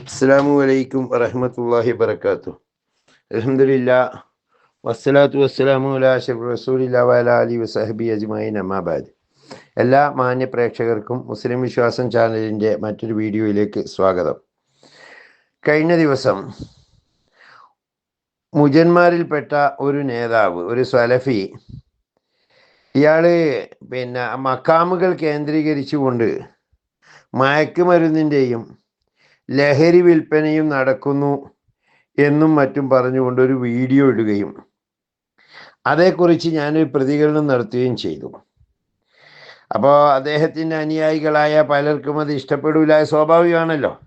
അസ്സാമു അലൈക്കും വറഹമത്തല്ലാഹി വബർക്കാത്തു അലഹമില്ല വസ്സലാത്തു വസ്സലാമു അലാ അഷറഫ് റസൂലില്ലാ വസഹബി അജ്മായി അമ്മാബാദ് എല്ലാ മാന്യ പ്രേക്ഷകർക്കും മുസ്ലിം വിശ്വാസം ചാനലിന്റെ മറ്റൊരു വീഡിയോയിലേക്ക് സ്വാഗതം. കഴിഞ്ഞ ദിവസം മുജന്മാരിൽപ്പെട്ട ഒരു നേതാവ് ഒരു സലഫി ഇയാൾ പിന്നെ മക്കാമുകൾ കേന്ദ്രീകരിച്ചുകൊണ്ട് മയക്കുമരുന്നിന്റെയും ലഹരി വിൽപ്പനയും നടക്കുന്നു എന്നും മറ്റും പറഞ്ഞുകൊണ്ട് ഒരു വീഡിയോ ഇടുകയും അതേക്കുറിച്ച് ഞാനൊരു പ്രതികരണം നടത്തുകയും ചെയ്തു. അപ്പോൾ അദ്ദേഹത്തിന്റെ അനുയായികളായ പലർക്കും അത് ഇഷ്ടപ്പെടില്ല സ്വാഭാവികമാണല്ലോ.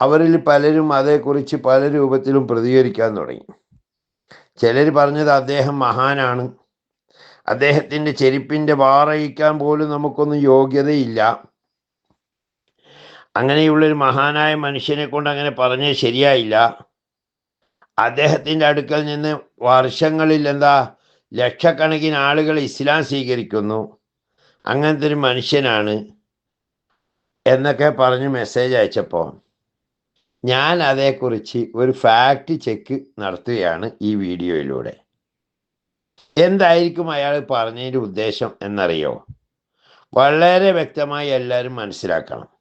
അവരിൽ പലരും അതേക്കുറിച്ച് പല രൂപത്തിലും പ്രതികരിക്കാൻ തുടങ്ങി. ചിലർ പറഞ്ഞത് അദ്ദേഹം മഹാനാണ്. അദ്ദേഹത്തിന്റെ ചെരുപ്പിന്റെ വാറയിക്കാൻ പോലും നമുക്കൊന്നും യോഗ്യതയില്ല. അങ്ങനെയുള്ളൊരു മഹാനായ മനുഷ്യനെ കൊണ്ട് അങ്ങനെ പറഞ്ഞ് ശരിയായില്ല. അദ്ദേഹത്തിന്റെ അടുക്കൽ നിന്ന് വർഷങ്ങളിൽ എന്താ ലക്ഷക്കണക്കിന് ആളുകൾ ഇസ്ലാം സ്വീകരിക്കുന്നു. അങ്ങനത്തെ ഒരു മനുഷ്യനാണ് എന്നൊക്കെ പറഞ്ഞ് മെസ്സേജ് അയച്ചപ്പോൾ ഞാൻ അതേക്കുറിച്ച് ഒരു ഫാക്റ്റ് ചെക്ക് നടത്തുകയാണ് ഈ വീഡിയോയിലൂടെ. എന്തായിരിക്കും അയാൾ പറഞ്ഞതിന്റെ ഉദ്ദേശം എന്നറിയോ? വളരെ വ്യക്തമായി എല്ലാവരും മനസ്സിലാക്കണം.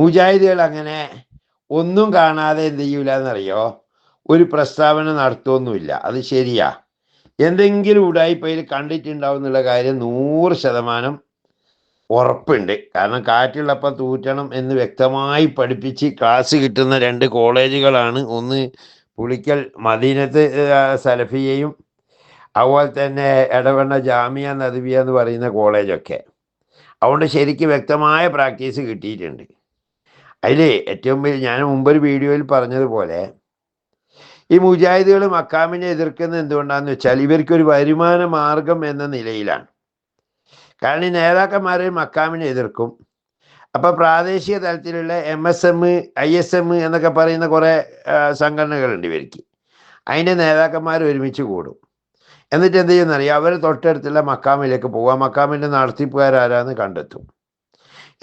മുജാഹിദുകൾ അങ്ങനെ ഒന്നും കാണാതെ എന്ത് ചെയ്യൂല എന്നറിയോ ഒരു പ്രസ്താവന നടത്തുമൊന്നുമില്ല അത് ശരിയാ. എന്തെങ്കിലും ഉടായ്പയിൽ കണ്ടിട്ടുണ്ടാവും എന്നുള്ള കാര്യം നൂറ് ശതമാനം ഉറപ്പുണ്ട്. കാരണം കാറ്റുള്ളപ്പം തൂറ്റണം എന്ന് വ്യക്തമായി പഠിപ്പിച്ച് ക്ലാസ് കിട്ടുന്ന രണ്ട് കോളേജുകളാണ്. ഒന്ന് പുളിക്കൽ മദീനത്ത് സലഫിയയും അതുപോലെ തന്നെ ഇടവണ്ണ ജാമിയ നദവിയ എന്ന് പറയുന്ന കോളേജൊക്കെ. അതുകൊണ്ട് ശരിക്കും വ്യക്തമായ പ്രാക്ടീസ് കിട്ടിയിട്ടുണ്ട്. അതിൽ ഏറ്റവും വലിയ ഞാൻ മുമ്പൊരു വീഡിയോയിൽ പറഞ്ഞതുപോലെ ഈ മുജാഹിദുകൾ മക്കാമിനെ എതിർക്കുന്നത് എന്തുകൊണ്ടാന്ന് വെച്ചാൽ ഇവർക്കൊരു വരുമാന മാർഗം എന്ന നിലയിലാണ്. കാരണം ഈ നേതാക്കന്മാരെ മക്കാമിനെ എതിർക്കും. അപ്പോൾ പ്രാദേശിക തലത്തിലുള്ള M S M I S M എന്നൊക്കെ പറയുന്ന കുറേ സംഘടനകളുണ്ട് ഇവർക്ക്. അതിന്റെ നേതാക്കന്മാർ ഒരുമിച്ച് കൂടും. എന്നിട്ട് എന്ത് ചെയ്യുന്നറിയാം? അവർ തൊട്ടടുത്തുള്ള മക്കാമിലേക്ക് പോകുക മക്കാമിന്റെ നടത്തിപ്പുകാരാരാന്ന് കണ്ടെത്തും.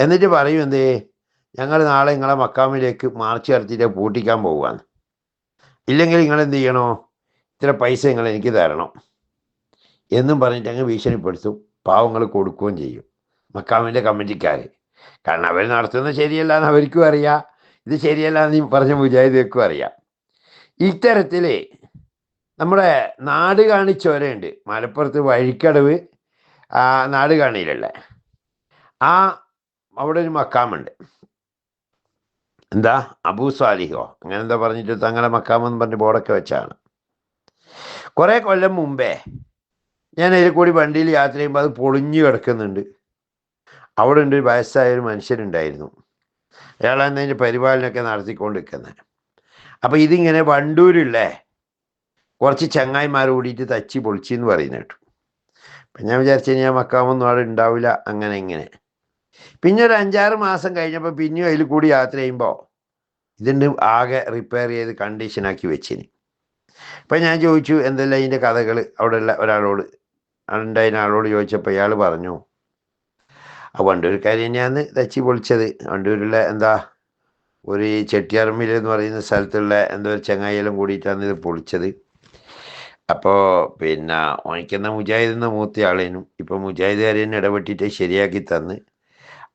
എന്നിട്ട് പറയും എന്തേ? ഞങ്ങൾ നാളെ നിങ്ങളെ മക്കാമിലേക്ക് മാർച്ച് നടത്തിയിട്ട് പൂട്ടിക്കാൻ പോവുകയാണ്. ഇല്ലെങ്കിൽ നിങ്ങൾ എന്ത് ചെയ്യണോ? ഇത്ര പൈസ നിങ്ങൾ എനിക്ക് തരണം. എന്നും പറഞ്ഞിട്ട് അങ്ങ് ഭീഷണിപ്പെടുത്തും. പാവങ്ങൾ കൊടുക്കുകയും ചെയ്യും. മക്കാമിന്റെ കമ്മിറ്റിക്കാർ കാരണം അവർ നടത്തുന്നത് ശരിയല്ല എന്ന് അവർക്കും അറിയാം. ഇത് ശരിയല്ല എന്ന് പറഞ്ഞ മുജാഹിദർക്കും അറിയാം. ഇത്തരത്തിൽ നമ്മുടെ നാട് കാണിച്ചോരയുണ്ട് മലപ്പുറത്ത് വഴിക്കടവ് നാട് കാണിയിലുള്ള. ആ അവിടെ ഒരു മക്കാമുണ്ട്. എന്താ? അബൂ സാലിഹോ. അങ്ങനെ എന്താ പറഞ്ഞിട്ട് തങ്ങളെ മക്കാമെന്ന് പറഞ്ഞ് ബോർഡൊക്കെ വെച്ചാണ്. കുറേ കൊല്ലം മുമ്പേ ഞാൻ അതിൽ കൂടി വണ്ടിയിൽ യാത്ര ചെയ്യുമ്പോൾ അത് പൊളിഞ്ഞു കിടക്കുന്നുണ്ട്. അവിടെ ഉണ്ട് ഒരു വയസ്സായ ഒരു അയാളാണ് അതിന്റെ പരിപാലനമൊക്കെ നടത്തിക്കൊണ്ട് നിൽക്കുന്നത് അപ്പോൾ ഇതിങ്ങനെ വണ്ടൂരില്ലേ കുറച്ച് ചങ്ങായിമാർ കൂടിയിട്ട് തച്ചി പൊളിച്ചെന്ന് പറയുന്ന കേട്ടു. അപ്പം ഞാൻ വിചാരിച്ചു ഞാൻ മക്കാമൊന്നും അവിടെ ഉണ്ടാവില്ല. അങ്ങനെ ഇങ്ങനെ. പിന്നെ ഒരു അഞ്ചാറ് മാസം കഴിഞ്ഞപ്പോൾ പിന്നെയും അതിൽ കൂടി യാത്ര ചെയ്യുമ്പോൾ ഇതിന്റെ ആകെ റിപ്പയർ ചെയ്ത് കണ്ടീഷനാക്കി വെച്ചിന്. അപ്പം ഞാൻ ചോദിച്ചു എന്തെല്ലാം അതിന്റെ കഥകൾ അവിടെ ഉള്ള ഒരാളോട് ഉണ്ടായിരുന്ന ആളോട് ചോദിച്ചപ്പോൾ ഇയാൾ പറഞ്ഞു ആ കാര്യം തന്നെയാണ് തച്ചി പൊളിച്ചത്. വണ്ടൂരിലെ എന്താ ഒരു ചെട്ടിയാർമിൽ എന്ന് പറയുന്ന സ്ഥലത്തുള്ള എന്തോ ഒരു ചങ്ങായിയെല്ലാം കൂടിയിട്ടാണ് ഇത് പൊളിച്ചത്. അപ്പോൾ പിന്നെ ഓനിക്കുന്ന മുജാഹിദ് മൂത്ത ആളേനും ഇപ്പോൾ മുജാഹിദുകാർ തന്നെ ഇടപെട്ടിട്ട് ശരിയാക്കി തന്ന്.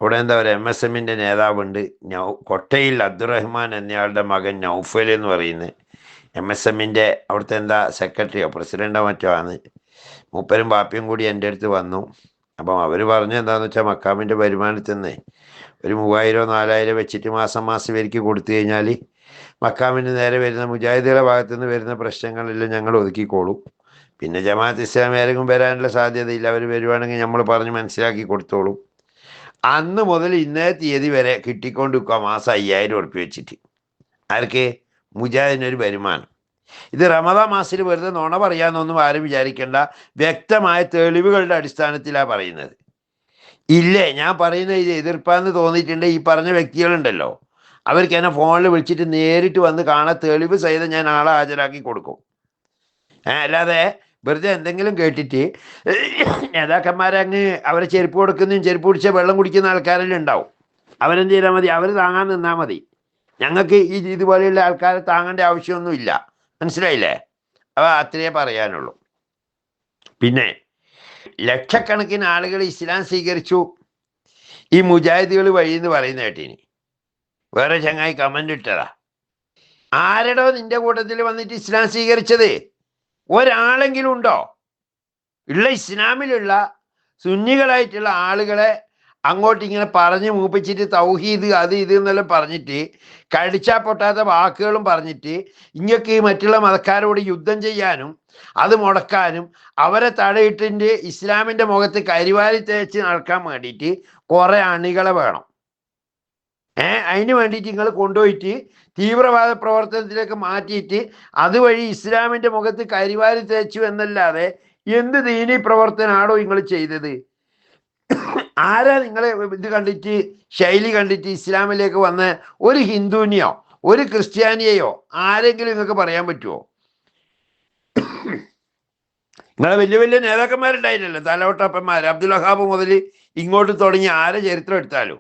അവിടെ എന്താ പറയുക എം എസ് എമ്മിന്റെ നേതാവുണ്ട്. നൗ കൊട്ടയിൽ അബ്ദുറഹ്മാൻ എന്നയാളുടെ മകൻ നൗഫൽ എന്ന് പറയുന്നത് എം എസ് എമ്മിന്റെ അവിടുത്തെ എന്താ സെക്രട്ടറിയോ പ്രസിഡന്റോ മറ്റോ ആണ്. മൂപ്പരും ബാപ്പിയും കൂടി എന്റെ അടുത്ത് വന്നു. അപ്പം അവർ പറഞ്ഞു എന്താണെന്ന് വെച്ചാൽ മക്കാമിന്റെ വരുമാനത്തിൽ നിന്ന് ഒരു മൂവായിരോ നാലായിരം വെച്ചിട്ട് മാസം മാസം ഇവർക്ക് കൊടുത്തു കഴിഞ്ഞാൽ മക്കാമിന് നേരെ വരുന്ന മുജാഹിദുകളുടെ ഭാഗത്തു നിന്ന് വരുന്ന പ്രശ്നങ്ങളെല്ലാം ഞങ്ങൾ ഒതുക്കിക്കോളും. പിന്നെ ജമാഅത്ത് ഇസ്ലാമി ആരെങ്കിലും വരാനുള്ള സാധ്യതയില്ല. അവർ വരുവാണെങ്കിൽ നമ്മൾ പറഞ്ഞ് മനസ്സിലാക്കി കൊടുത്തോളും. അന്ന് മുതൽ ഇന്നേ തീയതി വരെ കിട്ടിക്കൊണ്ടിരിക്കുക മാസം അയ്യായിരം ഉറുപ്പ്യ വെച്ചിട്ട്. ആർക്ക്? മുജാഹിദിനൊരു വരുമാനം. ഇത് റമദ മാസിൽ വെറുതെ നുണ പറയാമെന്നൊന്നും ആരും വിചാരിക്കേണ്ട. വ്യക്തമായ തെളിവുകളുടെ അടിസ്ഥാനത്തിലാണ് പറയുന്നത്. ഇല്ലേ ഞാൻ പറയുന്ന ഇത് എതിർപ്പാന്ന് തോന്നിയിട്ടുണ്ട് ഈ പറഞ്ഞ വ്യക്തികളുണ്ടല്ലോ. അവർക്ക് എന്നെ ഫോണിൽ വിളിച്ചിട്ട് നേരിട്ട് വന്ന് കാണാൻ തെളിവ് സഹിതം ഞാൻ ആളെ ഹാജരാക്കി കൊടുക്കും. അല്ലാതെ വെറുതെ എന്തെങ്കിലും കേട്ടിട്ട് നേതാക്കന്മാരങ്ങ് അവരെ ചെരുപ്പ് കൊടുക്കുന്നതും ചെരുപ്പ് പിടിച്ച വെള്ളം കുടിക്കുന്ന ആൾക്കാരെല്ലാം ഉണ്ടാവും. അവരെന്ത് ചെയ്താൽ മതി? അവർ താങ്ങാൻ നിന്നാൽ മതി. ഞങ്ങൾക്ക് ഈ ഇതുപോലെയുള്ള ആൾക്കാരെ താങ്ങേണ്ട ആവശ്യമൊന്നുമില്ല. മനസ്സിലായില്ലേ? അവ അത്രയേ പറയാനുള്ളൂ. പിന്നെ ലക്ഷക്കണക്കിന് ആളുകൾ ഇസ്ലാം സ്വീകരിച്ചു. ഈ മുജാഹിദികൾ വഴി എന്ന് പറയുന്ന കേട്ടിനി. വേറെ ചങ്ങായി കമന്റ് ഇട്ടതാ. ആരടോ നിന്റെ കൂട്ടത്തിൽ വന്നിട്ട് ഇസ്ലാം സ്വീകരിച്ചത്? ഒരാളെങ്കിലും ഉണ്ടോ ഉള്ള ഇസ്ലാമിലുള്ള സുന്നികളായിട്ടുള്ള ആളുകളെ അങ്ങോട്ട് ഇങ്ങനെ പറഞ്ഞ് മൂപ്പിച്ചിട്ട് തൗഹീദ് അത് ഇത് എന്നെല്ലാം പറഞ്ഞിട്ട് കടിച്ചാ പൊട്ടാത്ത വാക്കുകളും പറഞ്ഞിട്ട് ഇങ്ങക്ക് മറ്റുള്ള മതക്കാരോട് യുദ്ധം ചെയ്യാനും അത് മുടക്കാനും അവരെ തടയിട്ടിന്റെ ഇസ്ലാമിന്റെ മുഖത്ത് കരിവാരി തേച്ച് നടക്കാൻ വേണ്ടിയിട്ട് കുറേ അണികളെ വേണം. അതിന് വേണ്ടിയിട്ട് നിങ്ങൾ കൊണ്ടുപോയിട്ട് തീവ്രവാദ പ്രവർത്തനത്തിലേക്ക് മാറ്റിയിട്ട് അതുവഴി ഇസ്ലാമിന്റെ മുഖത്ത് കരിവാരി തേച്ചു എന്നല്ലാതെ എന്ത് ദീനി പ്രവർത്തനമാണോ നിങ്ങൾ ചെയ്തത്? ആരാ നിങ്ങളെ ഇത് കണ്ടിട്ട് ശൈലി കണ്ടിട്ട് ഇസ്ലാമിലേക്ക് വന്ന ഒരു ഹിന്ദുവിനെയോ ഒരു ക്രിസ്ത്യാനിയെയോ ആരെങ്കിലും നിങ്ങൾക്ക് പറയാൻ പറ്റുമോ നിങ്ങളെ വലിയ വലിയ നേതാക്കന്മാരുണ്ടായില്ലല്ലോ തലവട്ടപ്പന്മാർ അബ്ദുൽ വഹാബ് മുതൽ ഇങ്ങോട്ട് തുടങ്ങി ആരെ ചരിത്രം എടുത്താലും?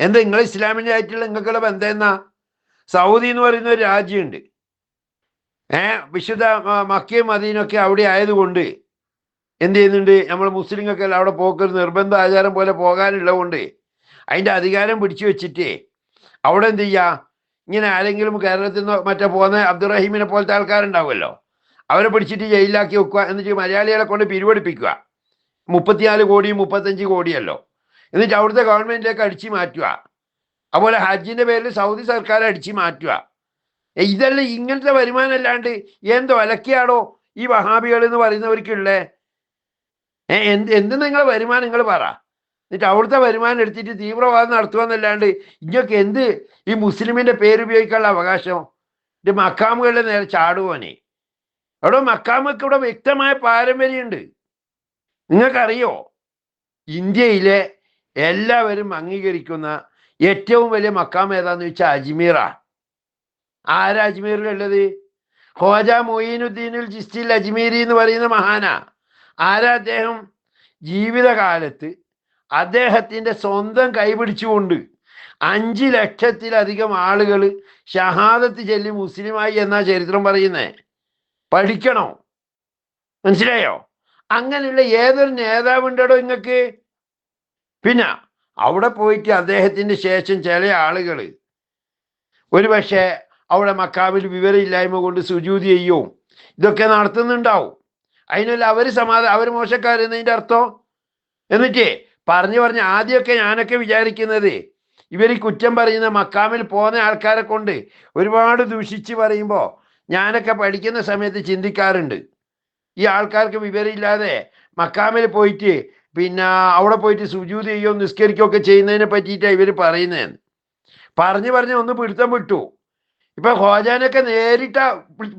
എന്താ നിങ്ങൾ ഇസ്ലാമിന്റെ ആയിട്ടുള്ള നിങ്ങൾക്കുള്ള ബന്ധം എന്നാ? സൗദി എന്ന് പറയുന്ന ഒരു രാജ്യമുണ്ട്. ഏ വിശുദ്ധ മക്കയും മദീനൊക്കെ അവിടെ ആയതുകൊണ്ട് എന്ത് ചെയ്യുന്നുണ്ട്? നമ്മൾ മുസ്ലിങ്ങൾക്ക് അവിടെ പോക്കൊരു നിർബന്ധ ആചാരം പോലെ പോകാനുള്ളതുകൊണ്ട് അതിന്റെ അധികാരം പിടിച്ചു വെച്ചിട്ട് അവിടെ എന്ത് ചെയ്യുക ഇങ്ങനെ ആരെങ്കിലും കേരളത്തിൽ നിന്ന് മറ്റേ പോകുന്ന അബ്ദുറഹീമിനെ പോലത്തെ ആൾക്കാരുണ്ടാവുമല്ലോ. അവരെ പിടിച്ചിട്ട് ജയിലിലാക്കി വെക്കുക എന്ന് എന്നിട്ട് മലയാളികളെ കൊണ്ട് പിരിവെടുപ്പിക്കുക. മുപ്പത്തിനാല് കോടിയും മുപ്പത്തഞ്ച് കോടിയല്ലോ. എന്നിട്ട് അവിടുത്തെ ഗവൺമെന്റിലേക്ക് അടിച്ചു മാറ്റുക. അതുപോലെ ഹജ്ജിന്റെ പേരിൽ സൗദി സർക്കാർ അടിച്ചു മാറ്റുക. ഇതല്ല ഇങ്ങനത്തെ വരുമാനം അല്ലാണ്ട് എന്തോ അലക്കിയാണോ ഈ വഹാബികൾ എന്ന് പറയുന്നവർക്കുള്ളേ? എന്ത് എന്ത് നിങ്ങൾ വരുമാനം നിങ്ങൾ പറ. എന്നിട്ട് അവിടുത്തെ വരുമാനം എടുത്തിട്ട് തീവ്രവാദം നടത്തുക ഇങ്ങൊക്കെ എന്ത് ഈ മുസ്ലിമിന്റെ പേര് ഉപയോഗിക്കാനുള്ള അവകാശം? ഇത് മക്കാമുകളുടെ നേരെ ചാടുവാനേ അവിടെ മക്കാമൊക്കെ ഇവിടെ വ്യക്തമായ പാരമ്പര്യമുണ്ട്. നിങ്ങൾക്കറിയോ? ഇന്ത്യയിലെ എല്ലാവരും അംഗീകരിക്കുന്ന ഏറ്റവും വലിയ മക്കാം ഏതാന്ന് വെച്ചാൽ അജ്മീറാ. ആരാ അജ്മീറിലുള്ളത് ഖോജ മൊയ്നുദ്ദീനുൽ ജിസ്റ്റിൽ അജ്മീരി എന്ന് പറയുന്ന മഹാന. ആരാ അദ്ദേഹം? ജീവിതകാലത്ത് അദ്ദേഹത്തിന്റെ സ്വന്തം കൈപിടിച്ചുകൊണ്ട് അഞ്ച് ലക്ഷത്തിലധികം ആളുകൾ ഷഹാദത്ത് ചൊല്ലി മുസ്ലിമായി എന്നാ ചരിത്രം പറയുന്നേ? പഠിക്കണോ? മനസ്സിലായോ? അങ്ങനെയുള്ള ഏതൊരു നേതാവുണ്ടോ നിങ്ങൾക്ക് പിന്നെ അവിടെ പോയിട്ട് അദ്ദേഹത്തിന്റെ ശേഷം ചില ആളുകൾ ഒരുപക്ഷെ അവിടെ മക്കാവിൽ വിവരമില്ലായ്മ കൊണ്ട് സുജൂതി ചെയ്യും. ഇതൊക്കെ നടത്തുന്നുണ്ടാവും. അതിനല്ല അവർ സമാധാനം അവർ മോശക്കാരെന്നതിന്റെ അർത്ഥം? എന്നിട്ട് പറഞ്ഞു പറഞ്ഞ് ആദ്യമൊക്കെ ഞാനൊക്കെ വിചാരിക്കുന്നത് ഇവർ കുറ്റം പറയുന്ന മക്കാമിൽ പോകുന്ന ആൾക്കാരെ കൊണ്ട് ഒരുപാട് ദൂഷിച്ച് പറയുമ്പോൾ ഞാനൊക്കെ പഠിക്കുന്ന സമയത്ത് ചിന്തിക്കാറുണ്ട്. ഈ ആൾക്കാർക്ക് വിവരമില്ലാതെ മക്കാമിൽ പോയിട്ട് പിന്നെ അവിടെ പോയിട്ട് സുജൂത് ചെയ്യോ നിസ്കരിക്കുകയോ ഒക്കെ ചെയ്യുന്നതിനെ പറ്റിയിട്ടാണ് ഇവർ പറയുന്നതെന്ന്. പറഞ്ഞു പറഞ്ഞ് ഒന്ന് പിടുത്തം വിട്ടു. ഇപ്പൊ ഹോജാനൊക്കെ നേരിട്ട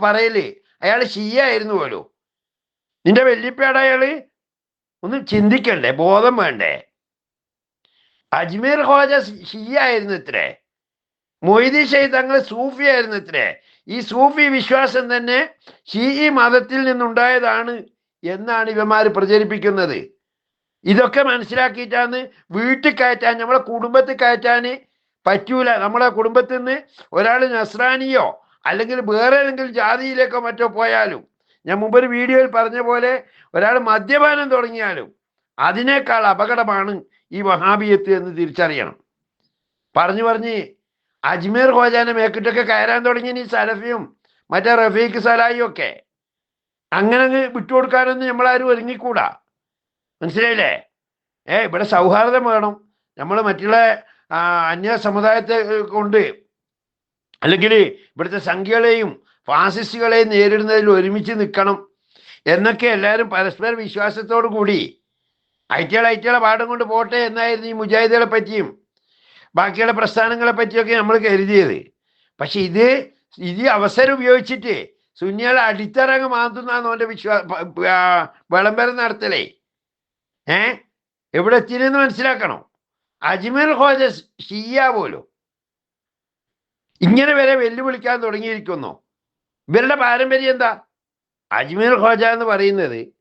പറയലേ. അയാൾ ഷീയായിരുന്നു പോലും. നിന്റെ വെല്ലിപ്പേട അയാൾ? ഒന്നും ചിന്തിക്കണ്ടേ ബോധം വേണ്ടേ? അജ്മീർ ഹോജ ഷീയായിരുന്നു ഇത്രേ. മൊയ്തി ഷെയ്തങ്ങൾ സൂഫി ആയിരുന്നു ഇത്രേ. ഈ സൂഫി വിശ്വാസം തന്നെ ഷീ മതത്തിൽ നിന്നുണ്ടായതാണ് എന്നാണ് ഇവന്മാർ പ്രചരിപ്പിക്കുന്നത്. ഇതൊക്കെ മനസ്സിലാക്കിയിട്ടാണ് വീട്ടിൽ കയറ്റാൻ നമ്മളെ കുടുംബത്തിൽ കയറ്റാൻ പറ്റൂല. നമ്മളെ കുടുംബത്തിൽ നിന്ന് ഒരാൾ നസ്രാനിയോ അല്ലെങ്കിൽ വേറെ ഏതെങ്കിലും ജാതിയിലേക്കോ മറ്റോ പോയാലും ഞാൻ മുമ്പൊരു വീഡിയോയിൽ പറഞ്ഞ പോലെ ഒരാൾ മദ്യപാനം തുടങ്ങിയാലും അതിനേക്കാൾ അപകടമാണ് ഈ വഹാബിയത്ത് എന്ന് തിരിച്ചറിയണം. പറഞ്ഞു പറഞ്ഞ് അജ്മീർ ഖോജാനെ മേക്കിട്ടൊക്കെ കയറാൻ തുടങ്ങി ഈ സലഫിയും മറ്റേ റഫീഖ് സലായിയും ഒക്കെ. അങ്ങനെ അങ്ങ് വിട്ടുകൊടുക്കാനൊന്നും നമ്മളാരും ഒരുങ്ങിക്കൂടാ. മനസ്സിലായില്ലേ? ഏ ഇവിടെ സൗഹാർദ്ദം വേണം. നമ്മൾ മറ്റുള്ള അന്യ സമുദായത്തെ കൊണ്ട് അല്ലെങ്കിൽ ഇവിടുത്തെ സംഖ്യകളെയും ഫാസിസ്റ്റുകളെയും നേരിടുന്നതിൽ ഒരുമിച്ച് നിൽക്കണം എന്നൊക്കെ എല്ലാവരും പരസ്പര വിശ്വാസത്തോടു കൂടി. ഐറ്റികളെ ഐറ്റികളെ പാഠം കൊണ്ട് പോട്ടെ എന്നായിരുന്നു ഈ മുജാഹിദുകളെ പറ്റിയും ബാക്കിയുള്ള പ്രസ്ഥാനങ്ങളെ പറ്റിയൊക്കെ നമ്മൾ കരുതിയത്. പക്ഷെ ഇത് ഇത് അവസരം ഉപയോഗിച്ചിട്ട് സുന്നികളെ അടിത്തറങ്ങ് മാന്തുന്നാണ് അവന്റെ വിശ്വാ വിളംബരം നടത്തലേ. ഏ? എവിടെ എത്തിയെന്ന് മനസ്സിലാക്കണം. അജ്മീർ ഹോജ ഷിയ പോലും. ഇങ്ങനെ വരെ വെല്ലുവിളിക്കാൻ തുടങ്ങിയിരിക്കുന്നു. ഇവരുടെ പാരമ്പര്യം എന്താ? അജ്മീർ ഖോജ എന്ന് പറയുന്നത്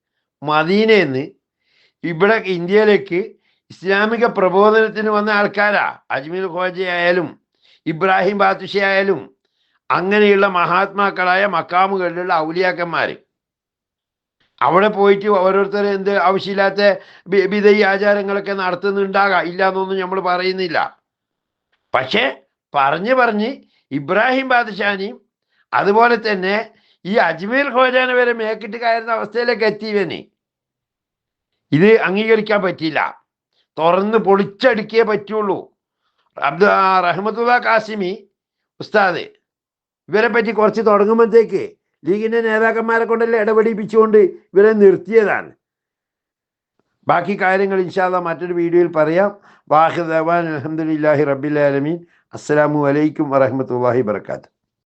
മദീനയിൽ ഇവിടെ ഇന്ത്യയിലേക്ക് ഇസ്ലാമിക പ്രബോധനത്തിന് വന്ന ആൾക്കാരാ. അജ്മീർ ഖോജ ആയാലും ഇബ്രാഹിം ബാത്തുഷയായാലും അങ്ങനെയുള്ള മഹാത്മാക്കളായ മക്കാമുകളിലുള്ള ഔലിയാക്കന്മാർ അവിടെ പോയിട്ട് ഓരോരുത്തർ എന്ത് ആവശ്യമില്ലാത്ത വിധയി ആചാരങ്ങളൊക്കെ നടത്തുന്നുണ്ടാകാം. ഇല്ല എന്നൊന്നും നമ്മൾ പറയുന്നില്ല. പക്ഷേ പറഞ്ഞ് പറഞ്ഞ് ഇബ്രാഹിം ബാദുഷാനിയും അതുപോലെ തന്നെ ഈ അജ്മീർ ഖോജാനെ വരെ മേക്കിട്ട് കയറുന്ന അവസ്ഥയിലേക്ക് എത്തിയവന്. ഇത് അംഗീകരിക്കാൻ പറ്റില്ല തുറന്ന് പൊളിച്ചടുക്കിയേ പറ്റുള്ളൂ. അബ്ദു റഹ്മത്തുള്ള കാസിമി ഉസ്താദ് ഇവരെ പറ്റി കുറച്ച് തുടങ്ങുമ്പോഴത്തേക്ക് ലീഗിന്റെ നേതാക്കന്മാരെ കൊണ്ടല്ലേ ഇടപെടിപ്പിച്ചുകൊണ്ട് ഇവരെ നിർത്തിയതാണ്. ബാക്കി കാര്യങ്ങൾ ഇൻഷാല്ല മറ്റൊരു വീഡിയോയിൽ പറയാം. വാഹിദ് അലഹമുല്ലാഹി റബ്ബിൽ ആലമീൻ. അസ്സലാമു അലൈക്കും വറഹമത്തല്ലാഹി വർക്കാത്തു